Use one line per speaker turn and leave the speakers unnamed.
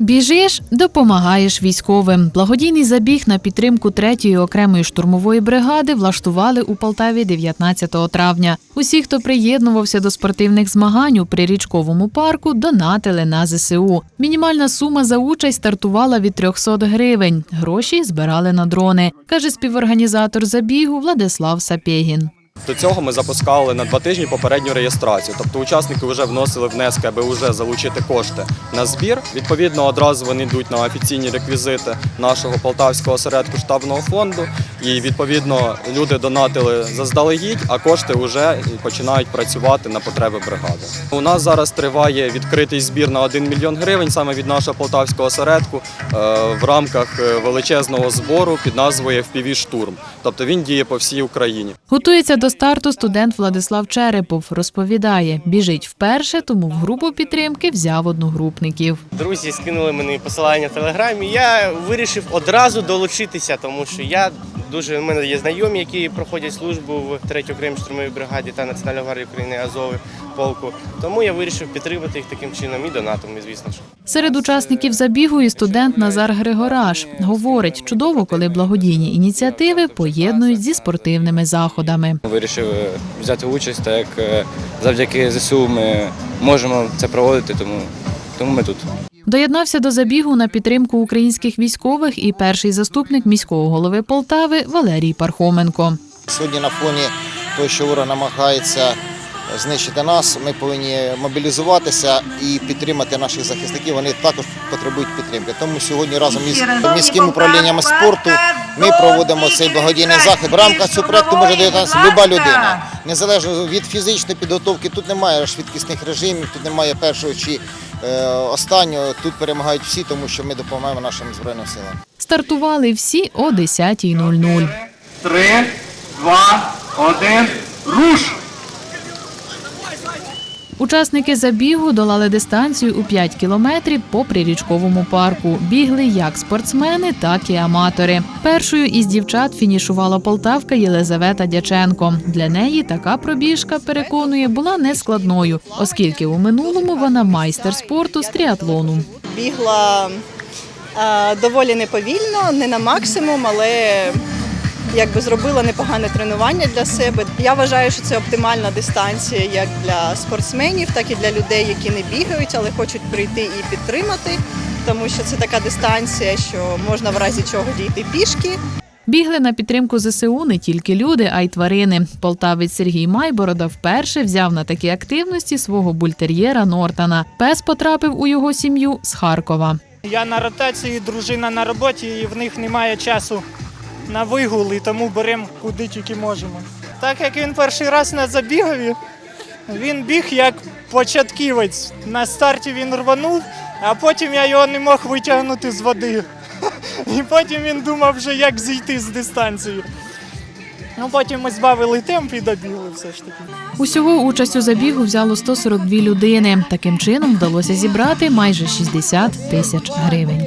Біжиш, допомагаєш військовим. Благодійний забіг на підтримку 3-ї окремої штурмової бригади влаштували у Полтаві 19 травня. Усі, хто приєднувався до спортивних змагань у прирічковому парку, донатили на ЗСУ. Мінімальна сума за участь стартувала від 300 гривень. Гроші збирали на дрони, каже співорганізатор забігу Владислав Сапєгін.
До цього ми запускали на два тижні попередню реєстрацію. Тобто учасники вже вносили внески, аби вже залучити кошти на збір. Відповідно, одразу вони йдуть на офіційні реквізити нашого полтавського осередку штабного фонду. І відповідно люди донатили заздалегідь, а кошти вже починають працювати на потреби бригади. У нас зараз триває відкритий збір на 1 мільйон гривень саме від нашого полтавського осередку е, в рамках е, величезного збору під назвою FPV штурм. Тобто він діє по всій Україні.
Готується до старту студент Владислав Черепов. Розповідає, біжить вперше, тому в групу підтримки взяв одногрупників.
Друзі скинули мені посилання в телеграмі. Я вирішив одразу долучитися, тому що я дуже у мене є знайомі, які проходять службу в 3-й окремій штурмовій бригаді та Національної гвардії України Азови полку. Тому я вирішив підтримати їх таким чином і донатом, і, звісно ж.
Серед учасників забігу і студент Назар Григораш говорить, чудово, коли благодійні ініціативи поєднують зі спортивними заходами.
Вирішив е, взяти участь, так як е, завдяки ЗСУ ми можемо це проводити, тому, тому ми тут.
Доєднався до забігу на підтримку українських військових і перший заступник міського голови Полтави Валерій Пархоменко.
Сьогодні на фоні того, що ворог намагається знищити нас, ми повинні мобілізуватися і підтримати наших захисників. Вони також потребують підтримки. Тому сьогодні разом із міським управлінням спорту ми проводимо цей благодійний захід. В рамках цього проекту може доєднатися люба людина, незалежно від фізичної підготовки. Тут немає швидкісних режимів, тут немає першого чи останнього. Тут перемагають всі, тому що ми допомагаємо нашим збройним силам.
Стартували всі о 10.00.
Три, два, один, руш!
Учасники забігу долали дистанцію у 5 кілометрів по прирічковому парку. Бігли як спортсмени, так і аматори. Першою із дівчат фінішувала полтавка Єлизавета Дяченко. Для неї така пробіжка, переконує, була нескладною, оскільки у минулому вона майстер спорту з тріатлону.
бігла доволі неповільно, не на максимум, але якби зробила непогане тренування для себе. Я вважаю, що це оптимальна дистанція як для спортсменів, так і для людей, які не бігають, але хочуть прийти і підтримати, тому що це така дистанція, що можна в разі чого дійти пішки.
Бігли на підтримку ЗСУ не тільки люди, а й тварини. Полтавець Сергій Майборода вперше взяв на такі активності свого бультер'єра Нортана. Пес потрапив у його сім'ю з Харкова.
Я на ротації, дружина на роботі, і в них немає часу на вигул, і тому беремо куди тільки можемо. Так як він перший раз на забігові, він біг як початківець. На старті він рванув, а потім я його не мог витягнути з води. І потім він думав вже, як зійти з дистанції. Ну, потім ми збавили темп і добігли все ж таки.
Усього участь у забігу взяло 142 людини. Таким чином вдалося зібрати майже 60 тисяч гривень.